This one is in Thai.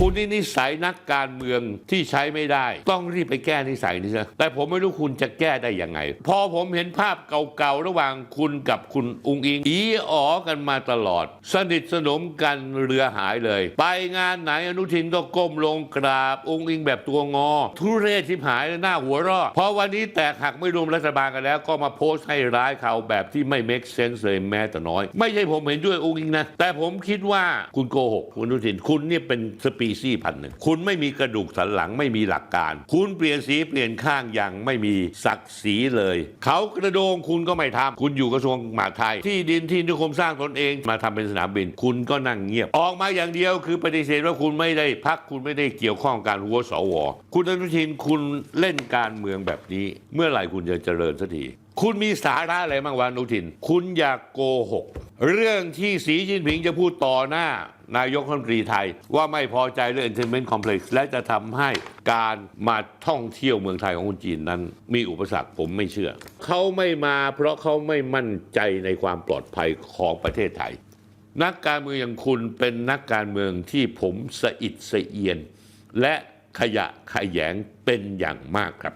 คุณนี่นิสัยนักการเมืองที่ใช้ไม่ได้ ต้องรีบไปแก้นิสัยนี้ซะแต่ผมไม่รู้คุณจะแก้ได้ยังไง พอผมเห็นภาพเก่าๆระหว่างคุณกับคุณอุงอิงอีอ๋อกันมาตลอด สนิทสนมกันเรือหายเลย ไปงานไหนอนุทินก็ก้มลงกราบอุงอิงแบบตัวงอ ทุเรศชิบหายหน้าหัวรอพอวันนี้แตกหักไม่รวมรัฐบาลกันแล้ว ก็มาโพสต์ให้ร้ายเขาแบบที่ไม่ make sense เลยแม้แต่น้อย ไม่ใช่ผมเห็นด้วยอุงอิงนะ แต่ผมคิดว่าคุณโกหกคุณอนุทินคุณเนี่ยเป็นสปีซี่พันหนึ่งคุณไม่มีกระดูกสันหลังไม่มีหลักการ คุณเปลี่ยนสีเปลี่ยนข้างอย่างไม่มีศักดิ์ศรีเลย เขากระโดงคุณก็ไม่ทำคุณอยู่กระทรวงมหาดไทย ที่ดินที่นิคมสร้างตนเองมาทำเป็นสนามบิน คุณก็นั่งเงียบ ออกมาอย่างเดียวคือปฏิเสธว่าคุณไม่ได้พักคุณไม่ได้เกี่ยวข้องกับการหัวสวคุณอนุทินคุณเล่นการเมืองแบบนี้ เมื่อไหร่คุณจะเจริญสักทีคุณมีสาระอะไรบ้างวะอนุทิน คุณอยากโกหก เรื่องที่สีจิ้นผิงจะพูดต่อหน้านายกรัฐมนตรีไทย ว่าไม่พอใจเรื่อง entertainment complex และจะทำให้การมาท่องเที่ยวเมืองไทยของคนจีนนั้น มีอุปสรรคผมไม่เชื่อ เขาไม่มาเพราะเขาไม่มั่นใจในความปลอดภัยของประเทศไทย นักการเมืองอย่างคุณเป็นนักการเมืองที่ผมสะอิดสะเอียน และขยะขยแยงเป็นอย่างมากครับ